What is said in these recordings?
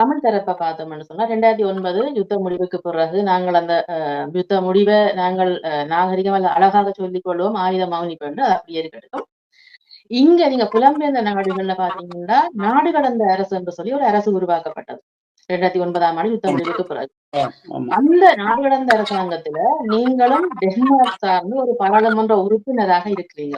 தமிழ் தரப்ப பார்த்தோம்னு சொன்னா ரெண்டாயிரத்தி ஒன்பது யுத்த முடிவுக்கு பிறகு நாங்கள் அந்த யுத்த முடிவை நாங்கள் நாகரிகம் அழகாக சொல்லிக் கொள்வோம் ஆயுதம் மௌனிப்பு என்று அப்படியே இருக்கட்டும் இங்க நீங்க புலம்பெயர்ந்த நாடுகள்ல பாத்தீங்கன்னா நாடு கடந்த அரசு என்று சொல்லி ஒரு அரசு உருவாக்கப்பட்டது ரெண்டாயிரத்தி ஒன்பதாம் ஆண்டு யுத்த முடிவுக்கு பிறகு. அந்த நாடு கடந்த அரசாங்கத்துல நீங்களும் டென்மார்க் சார்ந்து ஒரு பாராளுமன்ற உறுப்பினராக இருக்கிறீங்க.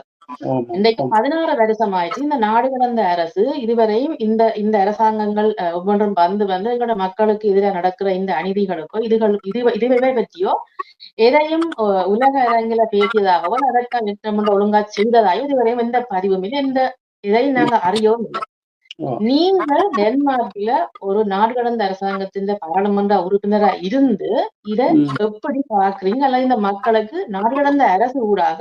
இன்றைக்கு பதினாறு வருஷம் ஆயிடுச்சு இந்த நாடு கடந்த அரசு இதுவரையும் இந்த இந்த அரசாங்கங்கள் ஒவ்வொன்றும் வந்து வந்து எங்களோட மக்களுக்கு எதிராக நடக்கிற இந்த அநீதிகளுக்கோ இதுகள் இது இதுவை பற்றியோ எதையும் உலக அரங்கில பேசியதாகவோ அதற்கான திட்டமிட்ட ஒழுங்கா செய்ததாயோ இதுவரையும் எந்த பதிவும் இல்லை எந்த இதையும் நாங்க அறியவும் இல்லை ஆ. நீங்க டென்மார்க்ல ஒரு நாடு கடந்த அரசாங்கத்தின் பாராளுமன்ற உறுப்பினரா இருந்து இத. எப்படி பாக்குறீங்க அல்லது இந்த மக்களுக்கு நாடு கடந்த அரசு ஊடாக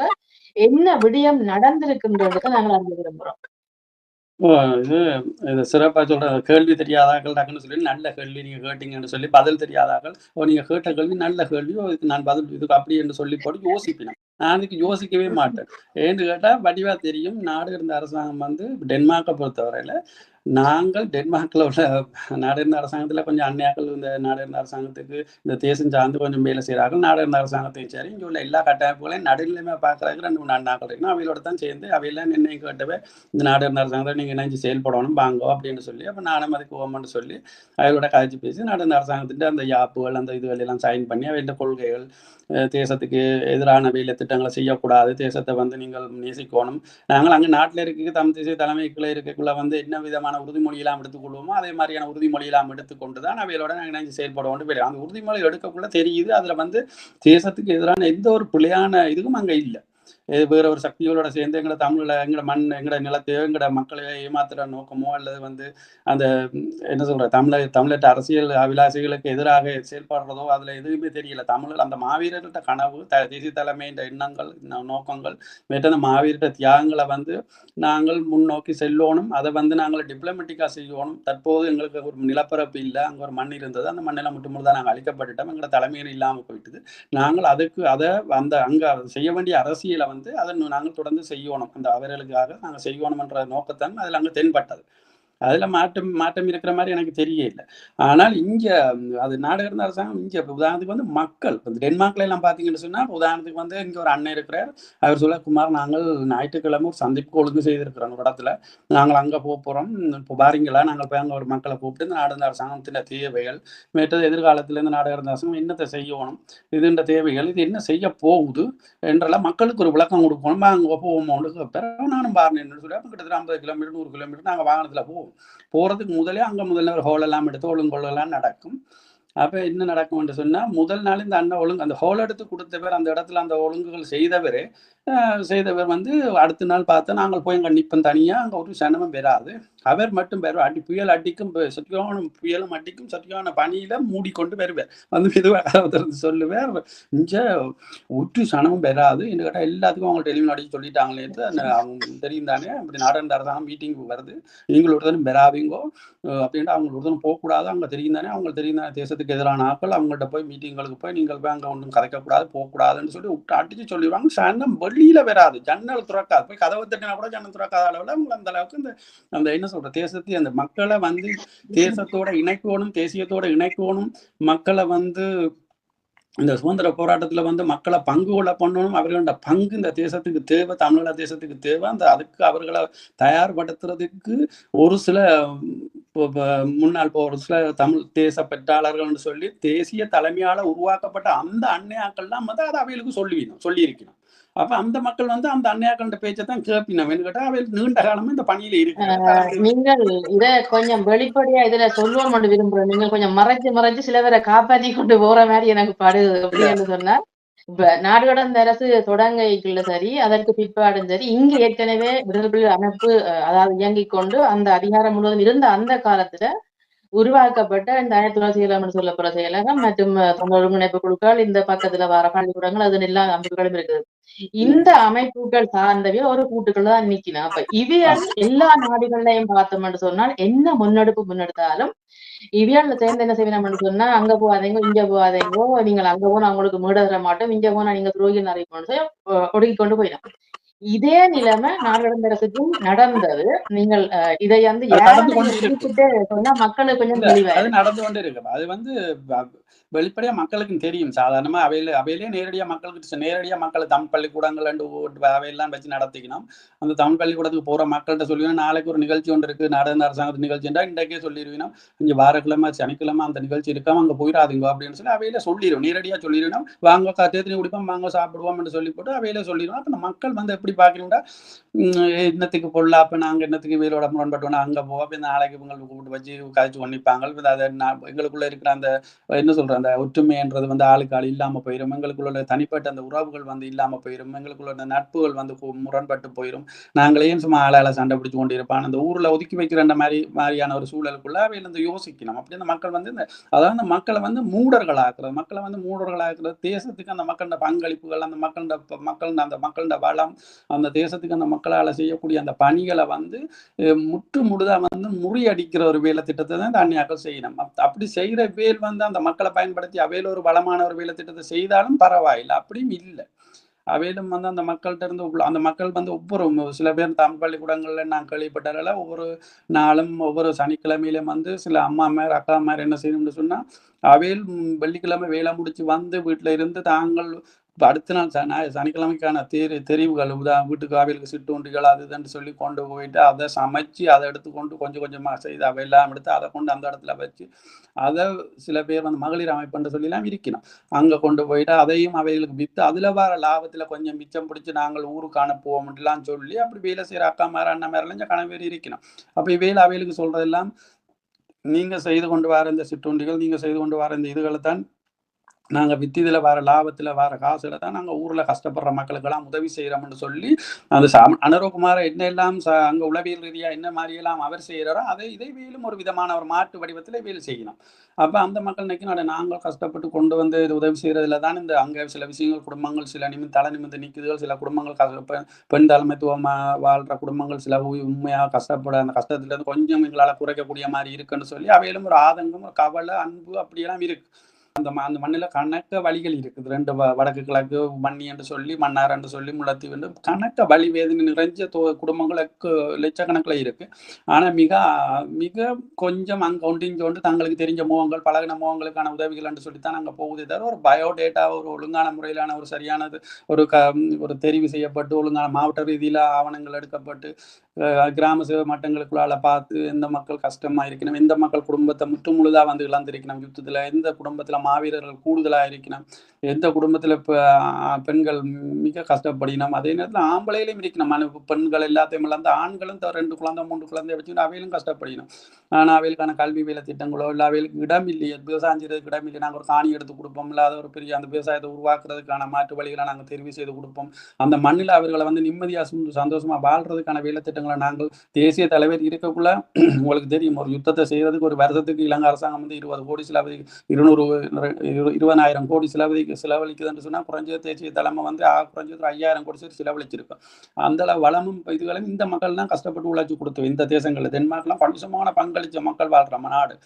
என்ன விடயம் நடந்திருக்குன்றதுக்கு நாங்கள் அறிய விரும்புறோம் இது இது சிறப்பா சொல்ற கேள்வி தெரியாதாக்கள் டக்குன்னு சொல்லி நல்ல கேள்வி நீங்க கேட்டீங்கன்னு சொல்லி பதில் தெரியாதாக்கள் ஓ நீங்க கேட்ட கேள்வி நல்ல கேள்வி இதுக்கு நான் பதில் இதுக்கு அப்படி என்று சொல்லி போட்டு யோசிப்பினேன் நான் அதுக்கு யோசிக்கவே மாட்டேன். ஏன்னு கேட்டா வடிவா தெரியும். நாடு இருந்த அரசாங்கம் வந்து டென்மார்க்கை பொறுத்தவரையில நாங்கள் டென்மார்க்ல உள்ள நாடறிந்த அரசாங்கத்துல கொஞ்சம் அந்நியாக்கள் இந்த நாடறிந்த அரசாங்கத்துக்கு இந்த தேசம் சார்ந்து கொஞ்சம் வேலை செய்கிறார்கள் நாடறிந்த அரசாங்கத்தையும் சரி இங்கே உள்ள எல்லா கட்டமைப்புகளையும் நடுநிலைமை பார்க்கறதுக்கு ரெண்டு மூணு அண்ணாக்கள் இருக்கணும் அவையோட தான் சேர்ந்து அவையெல்லாம் நிர்ணயம் கேட்டவே. இந்த நாடறிந்த அரசாங்கத்தை நீங்கள் இணைஞ்சு செயல்படணும் வாங்கோ அப்படின்னு சொல்லி அப்போ நானும் அதுக்கு ஓமன்னு சொல்லி அவங்களோட கதைச்சு பேசி நாடறிந்த அரசாங்கத்தின் அரசாங்கத்திட்ட அந்த யாப்புகள் அந்த இதுகள் எல்லாம் சைன் பண்ணி அவையோட கொள்கைகள் தேசத்துக்கு எதிரான வேலை திட்டங்களை செய்யக்கூடாது தேசத்தை வந்து நீங்கள் நேசிக்கணும். நாங்கள் அங்கே நாட்டில் இருக்க தமிழ் தேசிய தலைமைக்குள்ள இருக்கக்குள்ள வந்து என்ன விதமான உறுதிமொழியெல்லாம் எடுத்துக்கொள்வோமோ அதே மாதிரியான உறுதிமொழியெல்லாம் எடுத்துக்கொண்டு தான் அவையோட நாங்கள் இணைஞ்சு செயல்படுவோம். போயிடும் அந்த உறுதிமொழி எடுக்கக்குள்ள தெரியுது. அதில் வந்து தேசத்துக்கு எதிரான எந்த ஒரு பிள்ளையான இதுவும் அங்கே இல்லை. வேற ஒரு சக்திகளோட சேர்ந்து எங்களை தமிழ்ல எங்களோட மண் எங்களோட நிலத்தையோ எங்களோட மக்களை ஏமாத்துற நோக்கமோ அல்லது வந்து அந்த என்ன சொல்ற தமிழ தமிழற்ற அரசியல் அபிலாசிகளுக்கு எதிராக செயல்படுறதோ அதுல எதுவுமே தெரியல. தமிழில் அந்த மாவீரர்கள்ட்ட கனவு த- தேசிய தலைமையின் எண்ணங்கள் நோக்கங்கள் மற்ற அந்த மாவீரர்கிட்ட தியாகங்களை வந்து நாங்கள் முன்னோக்கி செல்லணும். அதை வந்து நாங்கள் டிப்ளமெட்டிக்காக செய்யணும் தற்போது எங்களுக்கு ஒரு நிலப்பரப்பு இல்லை அங்கே ஒரு மண் இருந்தது. அந்த மண்ணில் மட்டும் தான் நாங்கள் அழிக்கப்பட்டுட்டோம். எங்களோட தலைமையில் இல்லாமல் போயிட்டுது. நாங்கள் அதுக்கு அதை அந்த அங்கே செய்ய வேண்டிய அரசியலை வந்து அதை நாங்கள் தொடர்ந்து செய்யணும். அந்த அவர்களுக்காக நாங்கள் செய்யணும்ன்ற நோக்கத்தான் அதில் அங்கே தென்பட்டது. அதில் மாற்றம் மாற்றம் இருக்கிற மாதிரி எனக்கு தெரியல ஆனால் இங்கே அது நாடு இருந்த அரசாங்கம் இங்கே உதாரணத்துக்கு வந்து மக்கள் இப்போ டென்மார்க்ல எல்லாம் பார்த்தீங்கன்னு சொன்னால் உதாரணத்துக்கு வந்து இங்கே ஒரு அண்ணன் இருக்கிறார். அவர் சொல்ல குமார் நாங்கள் ஞாயிற்றுக்கிழமை ஒரு சந்திப்பு ஒழுங்கு செய்திருக்கிறோம் ஒரு இடத்துல. நாங்கள் அங்கே போக போகிறோம் இப்போ பாருங்களா நாங்கள் போய் அங்கே ஒரு மக்களை கூப்பிட்டு இந்த நாடு இருந்த அரசாங்கத்தின் தேவைகள் மேற்றது எதிர்காலத்தில் இந்த நாடு இருந்த அரசாங்கம் என்னத்தை செய்யணும் இதுன்ற தேவைகள் இது என்ன செய்ய போகுது என்றெல்லாம் மக்களுக்கு ஒரு விளக்கம் கொடுக்கணும். அங்கே போவோமோன்னு பிறகு நானும் பாருன்னு சொல்லி கிட்டத்தட்ட ஐம்பது கிலோமீட்டர் நூறு கிலோமீட்டர் நாங்கள் வாகனத்தில் போவோம். போகிறதுக்கு முதலே அங்கே முதல்ல ஒரு ஹோலெல்லாம் எடுத்து ஒழுங்கொள்ளெல்லாம் நடக்கும். அப்போ என்ன நடக்கும் என்று சொன்னால் முதல் நாள் இந்த அண்ணன் ஒழுங்கு அந்த ஹோல் எடுத்து கொடுத்தவர் அந்த இடத்துல அந்த ஒழுங்குகள் செய்தவர் செய்தவர் வந்து அடுத்த நாள் பார்த்தா நாங்கள் போய் அங்கே நிற்போம் தனியாக அங்கே ஒரு சனமும் வராது. அவர் மட்டும் பெறுவார் அடி புயல் அடிக்கும் சத்தியமான புயலும் அடிக்கும் சத்தியான பனியில மூடிக்கொண்டு வருவார். வந்து மெதுவாக சொல்லுவார் இங்க ஒற்று சனமும் வராது. என்று கேட்டால் எல்லாத்துக்கும் அவங்க டெலிவரி அடிச்சு சொல்லிட்டாங்களே அந்த அவங்க தெரியும் தானே அப்படி நாடன் அரசாங்கம் மீட்டிங் வருது. நீங்கள் தானே பெறாவீங்கோ அப்படின்ட்டு அவங்களோட தானே போகக்கூடாது அவங்க தெரியும் தானே அவங்க தெரியும் தானே தேசத்துக்கு எதிரான ஆட்கள் அவங்கள்ட்ட போய் மீட்டிங்களுக்கு போய் நீங்கள் போய் அங்கே ஒன்றும் கதைக்கக்கூடாது போகக்கூடாதுன்னு சொல்லி விட்டு அடிச்சு சொல்லிடுவாங்க. சன்னம் வெளியில வராது. ஜன்னல் துறக்காது. போய் கதவை தட்டினா கூட ஜன்னல் துறக்காத அளவில் அவங்க அந்த அளவுக்கு இந்த அந்த என்ன சொல்ற தேசத்தை அந்த மக்களை வந்து தேசத்தோட இணைக்கணும் தேசியத்தோட இணைக்கணும் மக்களை வந்து இந்த சுதந்திர போராட்டத்துல வந்து மக்களை பங்கு கொள்ள பண்ணணும். அவர்களோட பங்கு இந்த தேசத்துக்கு தேவை தமிழக தேசத்துக்கு தேவை. அந்த அதுக்கு அவர்களை தயார்படுத்துறதுக்கு ஒரு சில முன்னாள் இப்போ சில தமிழ் தேச பெற்றாளர்கள்னு சொல்லி தேசிய தலைமையால உருவாக்கப்பட்ட அந்த அன்னையாக்கள்லாம் வந்து அதை அவைகளுக்கு சொல்லிவிடும் சொல்லியிருக்கணும். அப்ப அந்த மக்கள் வந்து அந்த அன்னையாக்கள பேச்சை தான் கேட்பினோம் கேட்டா அவைகள் நீண்ட காலமா இந்த பணியில இருக்கு நீங்கள் இத கொஞ்சம் வெளிப்படையா இதுல சொல்லுவோம் மட்டும் விரும்புறேன் நீங்கள் கொஞ்சம் மறைச்சு மறைச்சு சில பேரை காப்பாத்தி கொண்டு போற மாதிரி எனக்கு படுது அப்படின்னு சொன்னா இப்ப நாடு கடந்த அரசு தொடங்கைக்குள்ள சரி அதற்கு பிற்பாடும் சரி இங்கு ஏற்கனவே விடுதலை அமைப்பு அதாவது இயங்கிக் கொண்டு அந்த அதிகாரம் முழுவதும் இருந்த அந்த காலத்துல உருவாக்கப்பட்ட இந்த ஆயிரத்தி தொள்ளாயிரத்தி ஏழாம் சொல்லப்படுற செயலகம் மற்றும் ஒருங்கிணைப்பு குழுக்கள் இந்த பக்கத்துல வர பள்ளிக்கூடங்கள் அது எல்லா அமைப்புகளும் இருக்குது. இந்த அமைப்புகள் சார்ந்தவை ஒரு கூட்டுக்குள்ள தான் நிக்கணும் அப்ப இவையால் எல்லா நாடுகள்லையும் பார்த்தோம்னு சொன்னால் என்ன முன்னெடுப்பு முன்னெடுத்தாலும் இவையால சேர்ந்து என்ன செய்யணும்னு சொன்னா அங்க போகாதீங்க இங்க போகாதீங்கோ நீங்கள் அங்க போனா அவங்களுக்கு மீட தர மாட்டோம் இங்க போனா நீங்க துரோகி நிறைய ஒடுக்கி கொண்டு போயிடும் இதே நிலைமை நாடுகளரசுக்கும் நடந்தது. நீங்கள் இதை வந்து குறிப்பிட்டு சொன்னா மக்களுக்கு கொஞ்சம் நடந்து கொண்டு இருக்கு. அது வந்து வ- வெளிப்படையா மக்களுக்கும் தெரியும். சாதாரணமா அவையில அவையிலே நேரடியா மக்களுக்கு நேரடியாக நேரடியா தமிழ் பள்ளிக்கூடங்கள் ரெண்டு அவையெல்லாம் வச்சு நடத்திக்கணும். அந்த தமிழ் பள்ளிக்கூடத்துக்கு போற மக்கள்கிட்ட சொல்லிடணும் நாளைக்கு ஒரு நிகழ்ச்சி ஒன்று இருக்கு. நடந்த அரசாங்கத்து நிகழ்ச்சின்றா இன்றைக்கே சொல்லிடுவோம் கொஞ்சம் வாரக்கிழமை சனிக்கிழமை அந்த நிகழ்ச்சி இருக்காம அங்க போயிடாதீங்க அப்படின்னு சொல்லி அவையில சொல்லிடும் நேரடியா சொல்லிடுவோம் வாங்க தேத்தினி குடிப்போம் வாங்க சாப்பிடுவோம் என்று சொல்லி போட்டு அவையில சொல்லிடுவோம் அப்ப மக்கள் வந்து எப்படி பாக்கணும்டா என்னத்துக்கு பொருளா? அப்ப நாங்க என்னத்துக்கு வேலோட முரண்பட்டோம் அங்க போவோம் நாளைக்கு உங்களுக்கு கூப்பிட்டு வச்சு கழிச்சு கொண்டிப்பாங்க அதை நான் எங்களுக்குள்ள இருக்கிற அந்த என்ன சொல்ற அந்த ஒற்றுமைன்றது வந்து ஆளுக்கு ஆள் இல்லாம போயிடும் எங்களுக்குள்ள தனிப்பட்ட அந்த உறவுகள் வந்து இல்லாம போயிடும் எங்களுக்குள்ள அந்த நட்புகள் வந்து முரண்பட்டு போயிடும் நாங்களே சும்மா ஆளால சண்டை பிடிச்சு கொண்டிருப்பான் அந்த ஊர்ல ஒதுக்கி வைக்கிற மாதிரி மாதிரியான ஒரு சூழலுக்குள்ள அவையில வந்து யோசிக்கணும். அப்படி அந்த மக்கள் வந்து இந்த அதாவது அந்த மக்களை வந்து மூடர்களாக்குறது மக்களை வந்து மூடர்களாக்குறது தேசத்துக்கு அந்த மக்களோட பங்களிப்புகள் அந்த மக்களோட மக்கள் அந்த மக்களோட வளம் அந்த தேசத்துக்கு அந்த மக்களால் செய்யக்கூடிய அந்த பணிகளை வந்து முற்று முழுதா வந்து முறியடிக்கிற ஒரு வேலை திட்டத்தை தான் தண்ணியாக்கள் செய்யணும். அப்படி செய்யற வேல் வந்து அந்த மக்களை பயன்படுத்தி அவையில் ஒரு வளமான ஒரு வேலை திட்டத்தை செய்தாலும் பரவாயில்லை. அப்படியும் இல்லை. அவையிலும் வந்து அந்த மக்கள்கிட்ட இருந்து அந்த மக்கள் வந்து ஒவ்வொரு சில பேர் தமிழ் பள்ளிக்கூடங்கள்ல நான் கேள்விப்பட்டதில் ஒவ்வொரு நாளும் ஒவ்வொரு சனிக்கிழமையிலும் வந்து சில அம்மா மேர் அக்கா மேர் என்ன செய்யணும்னு சொன்னா அவையில் வெள்ளிக்கிழமை வேலை முடிச்சு வந்து வீட்டில் இருந்து தாங்கள் இப்போ அடுத்த நாள் ச- சனிக்கிழமைக்கான தெரி தெரிவுகள் உதா வீட்டுக்கு அவைகளுக்கு சிற்றுண்டிகள் அது இதுன்னு சொல்லி கொண்டு போயிட்டு அதை சமைச்சு அதை எடுத்துக்கொண்டு கொஞ்சம் கொஞ்சமாக செய்து அவையெல்லாம் எடுத்து அதை கொண்டு அந்த இடத்துல வச்சு அதை சில பேர் வந்து மகளிர் அமைப்புன்னு சொல்லிலாம் இருக்கணும் அங்கே கொண்டு போயிட்டு அதையும் அவைகளுக்கு விற்று அதில் வர லாபத்தில் கொஞ்சம் மிச்சம் பிடிச்சி நாங்கள் ஊருக்கு அனுப்புவோம்லாம் சொல்லி அப்படி வேலை செய்யற அக்கா மாற அண்ணா மேரெல்லாம் கண இருக்கணும் அப்போ இவையில அவைகளுக்கு சொல்றதெல்லாம் நீங்கள் செய்து கொண்டு வர இந்த சிற்றுண்டிகள் நீங்கள் செய்து கொண்டு வர இந்த இதுகளை தான் நாங்கள் வித்து வர லாபத்தில் வர காசுல தான் நாங்கள் ஊரில் கஷ்டப்படுற மக்களுக்கெல்லாம் உதவி செய்கிறோம்னு சொல்லி அந்த சா- அனுரகுமார் என்ன எல்லாம் ச- அங்கே உளவியல் ரீதியாக என்ன மாதிரியெல்லாம் அவர் செய்கிறாரோ அதை இதை மேலும் ஒரு விதமான ஒரு மாட்டு வடிவத்தில் வேலை செய்யணும் அப்போ அந்த மக்கள் நினைக்கணும் நாங்கள் கஷ்டப்பட்டு கொண்டு வந்து இது உதவி செய்கிறதுல தான் இந்த அங்கே சில விஷயங்கள் குடும்பங்கள் சில நிமி தலை நிமிந்து நிற்குதுகள் சில குடும்பங்கள் கஷ்ட- பெண் தலைமைத்துவமாக வாழ்கிற குடும்பங்கள் சில உண்மையாக கஷ்டப்பட அந்த கஷ்டத்துலேருந்து கொஞ்சம் எங்களால் குறைக்கக்கூடிய மாதிரி இருக்குன்னு சொல்லி அவையிலும் ஒரு ஆதங்கம் ஒரு கவலை அன்பு அப்படியெல்லாம் இருக்கு. அந்த அந்த மண்ணில் கணக்க வழிகள் இருக்குது. ரெண்டு வ- வடக்கு கிழக்கு மண்ணி என்று சொல்லி மன்னார் என்று சொல்லி முல்லைத்தீவு என்று கணக்க வழி வேதனை நிறைஞ்ச தோ குடும்பங்களுக்கு லட்சக்கணக்கில் இருக்கு. ஆனால் மிக மிக கொஞ்சம் அங்கவுண்டிங் ஒன்றிஞ்சோண்டு தங்களுக்கு தெரிஞ்ச முகங்கள் பழகின முகங்களுக்கான உதவிகள் என்று சொல்லித்தான் அங்கே போகுதே. தவிர ஒரு பயோடேட்டா ஒரு ஒழுங்கான முறையிலான ஒரு சரியானது ஒரு க ஒரு தெரிவு செய்யப்பட்டு ஒழுங்கான மாவட்ட ரீதியில் ஆவணங்கள் எடுக்கப்பட்டு கிராம சேவை மட்டங்களுக்குள்ளால பார்த்து எந்த மக்கள் கஷ்டமா இருக்கணும் எந்த மக்கள் குடும்பத்தை முற்று முழுதாக வந்து இழந்திருக்கணும் யுத்தத்தில் எந்த குடும்பத்தில் மாவீரர்கள் கூடுதலாக இருக்கணும். எந்த குடும்பத்தில் இப்போ பெண்கள் மிக கஷ்டப்படினோம் அதே நேரத்தில் ஆம்பளையிலையும் இருக்கணும் பெண்கள் எல்லாத்தையும் இழந்து ஆண்களும் ரெண்டு குழந்தை மூன்று குழந்தை வச்சுக்கிட்டு அவையிலும் கஷ்டப்படினோம். ஆனால் அவைகளுக்கான கல்வி வேலை திட்டங்களோ இல்லை அவைகளுக்கு இடம் இல்லையே விவசாயம் செய்யறதுக்கு இடம் இல்லை நாங்கள் ஒரு காணி எடுத்து கொடுப்போம் இல்லாத ஒரு பெரிய அந்த விவசாயத்தை உருவாக்குறதுக்கான மாற்று வழிகளை நாங்கள் தெரிவு செய்து கொடுப்போம். அந்த மண்ணில் அவர்களை வந்து நிம்மதியாக சுந்து- சந்தோஷமா வாழ்றதுக்கான வேலை திட்டங்களை நாங்கள் தேசிய தலைவர் இருக்கக்குள்ள உங்களுக்கு தெரியும் ஒரு யுத்தத்தை செய்யறதுக்கு ஒரு வருஷத்துக்கு இலங்கை அரசாங்கம் வந்து இருபது கோடி சில இருநூறு இருபதாயிரம் கோடி செலவழி செலவழிக்குதுன்னு சொன்னால் குறைஞ்ச தேசிய தலைமை வந்து ஆ, குறைஞ்சது ஒரு ஐயாயிரம் கோடி சரி செலவழிச்சிருக்கும் அந்த வளமும் இதுகளும் இந்த மக்கள் தான் கஷ்டப்பட்டு உழைச்சி கொடுத்து இந்த தேசங்களில் டென்மார்க்லாம் பணிசமான பங்களிச்ச மக்கள் வாழ்ற நம்ம நாடு.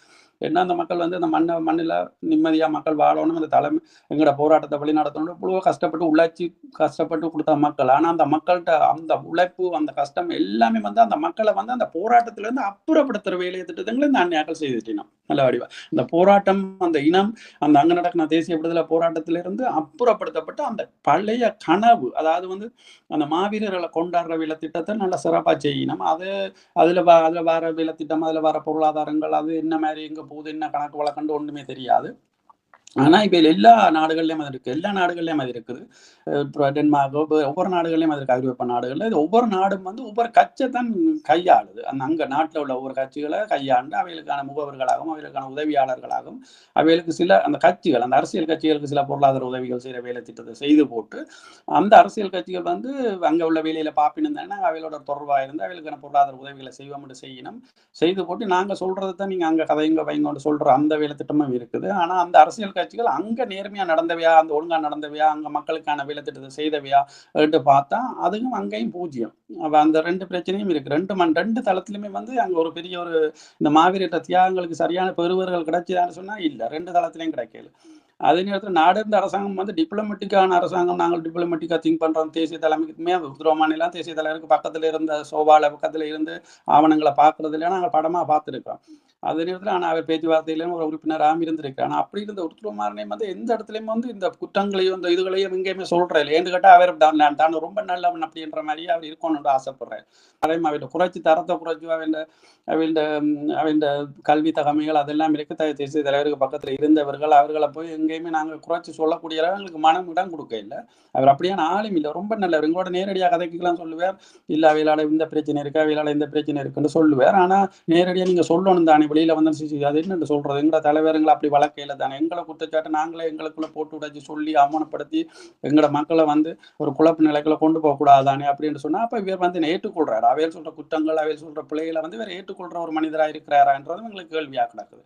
என்ன அந்த மக்கள் வந்து அந்த மண்ணை மண்ணில் நிம்மதியாக மக்கள் வாழணும் அந்த தலைமை எங்களோட போராட்டத்தை வழி நடத்தணும் இவ்வளோ கஷ்டப்பட்டு உழைச்சி கஷ்டப்பட்டு கொடுத்த மக்கள். ஆனால் அந்த மக்கள்கிட்ட அந்த உழைப்பு அந்த கஷ்டம் எல்லாமே வந்து அந்த மக்களை வந்து அந்த போராட்டத்திலேருந்து அப்புறப்படுத்துகிற அப்புறப்படுத்துற வேலையை திட்டங்களை இந்த அந்நியாக்கள் செய்துட்டினோம் நல்ல வடிவா. இந்த போராட்டம் அந்த இனம் அந்த அங்க நடக்கின தேசிய விடுதலை போராட்டத்திலிருந்து அப்புறப்படுத்தப்பட்டு அந்த பழைய கனவு அதாவது வந்து அந்த மாவீரர்களை கொண்டாடுற வில திட்டத்தை நல்ல சிறப்பாக செய்யணும். அது அதுல வ- அதுல வர வில திட்டம் அதுல வர பொருளாதாரங்கள் அது என்ன மாதிரி எங்க போகுது என்ன கணக்கு வழக்கண்டு ஒண்ணுமே தெரியாது. ஆனா இப்ப எல்லா நாடுகள்லயும் அது இருக்கு. எல்லா நாடுகள்லயும் அது இருக்குது. டென்மார்க் ஒவ்வொரு நாடுகள்லயும் அது இருக்கு. ஐரோப்பா நாடுகள்ல இது ஒவ்வொரு நாடும் வந்து ஒவ்வொரு கட்சியை தான் கையாளுது. அந்த அங்க நாட்டுல உள்ள ஒவ்வொரு கட்சிகளை கையாண்டு அவைகளுக்கான முகவர்களாகவும் அவைகளுக்கான உதவியாளர்களாகவும் அவைகளுக்கு சில அந்த கட்சிகள் அந்த அரசியல் கட்சிகளுக்கு சில பொருளாதார உதவிகள் செய்யற வேலை திட்டத்தை செய்து போட்டு அந்த அரசியல் கட்சிகள் வந்து அங்க உள்ள வேலையில பாப்பினுந்தாங்கன்னா அவைகளோட தொடர்பாக இருந்து அவைகளுக்கான பொருளாதார உதவிகளை செய்வோம் செய்யணும். செய்து போட்டு நாங்க சொல்றது தான் நீங்க அங்க கதைங்க வைங்கன்னு சொல்ற அந்த வேலை திட்டமும் இருக்குது. ஆனா அந்த அரசியல் கட்சி கட்சிகள் அங்க நேர்மையா நடந்தவையா அந்த ஒழுங்கா நடந்தவையா அங்க மக்களுக்கான வேலை திட்டத்தை செய்தவையா என்று பார்த்தா அதுவும் அங்கேயும் பூஜ்ஜியம். அந்த ரெண்டு பிரச்சனையும் இருக்கு. ரெண்டு மண் ரெண்டு தளத்திலுமே வந்து அங்க ஒரு பெரிய ஒரு இந்த மாவீரர் தியாகங்களுக்கு சரியான பெறுவர்கள் கிடைச்சதான்னு சொன்னா இல்ல. ரெண்டு தளத்திலையும் கிடைக்கல. அதே நேரத்தில் நாடு இருந்த அரசாங்கம் வந்து டிப்ளமெட்டிக்கான அரசாங்கம். நாங்கள் டிப்ளமெட்டிக்காக திங்க் பண்ணுறோம் தேசிய தலைமைக்குமே உத்ரோமானிலாம் தேசிய தலைவருக்கு பக்கத்தில் இருந்த சோபால பக்கத்தில் இருந்து ஆவணங்களை பார்க்கறதுல நாங்கள் படமாக பார்த்துருக்கோம் அதே நேரத்தில் ஆனால் அவர் பேச்சுவார்த்தையிலும் ஒரு உறுப்பினராகவும் இருந்திருக்கிறார். ஆனால் அப்படி இருந்த உருத்துவமாரனே வந்து எந்த இடத்துலையும் வந்து இந்த குற்றங்களையும் இந்த இதுகளையும் எங்கேயுமே சொல்கிறேன் இல்லை ஏன்னு கேட்டால் அவர் தான் நான் தான் ரொம்ப நல்லவன் அப்படின்ற மாதிரி அவர் இருக்கணும்னு ஆசைப்படுறேன் அதே மாதிரி அவன் குறைச்சி தரத்தை குறைச்சி அவன் அவன் அவன் கல்வி தகமைகள் அதெல்லாம் இருக்க தேசிய தலைவருக்கு பக்கத்தில் இருந்தவர்கள் அவர்களை போய் எங்கேயுமே நாங்கள் குறைச்சி சொல்லக்கூடிய அளவு எங்களுக்கு மனம் இடம் கொடுக்க இல்லை. அவர் அப்படியே ஆளும் இல்லை. ரொம்ப நல்லவர். எங்களோட நேரடியாக கதைக்கெல்லாம் சொல்லுவார். இல்லை அவையிலால இந்த பிரச்சனை இருக்கு. அவையிலால இந்த பிரச்சனை இருக்குன்னு சொல்லுவார். ஆனால் நேரடியாக நீங்கள் சொல்லணும் தானே. வெளியில் வந்து அது என்னன்னு சொல்றது? எங்களோட தலைவருங்களை அப்படி வழக்கையில் தானே. எங்களை குற்றச்சாட்டு நாங்களே எங்களுக்குள்ள போட்டு உடைச்சி சொல்லி அவமானப்படுத்தி எங்களோட மக்களை வந்து ஒரு குழப்ப நிலைக்குள்ள கொண்டு போக கூடாதானே அப்படின்னு சொன்னா அப்ப இவர் வந்து என்னை ஏற்றுக்கொள்றாரு. அவையில் சொல்ற குற்றங்கள் அவையில் சொல்ற பிள்ளைகளை வந்து இவர் ஏற்றுக்கொள்ற ஒரு மனிதரா இருக்கிறாரான்றது எங்களுக்கு கேள்வியா கிடக்குது.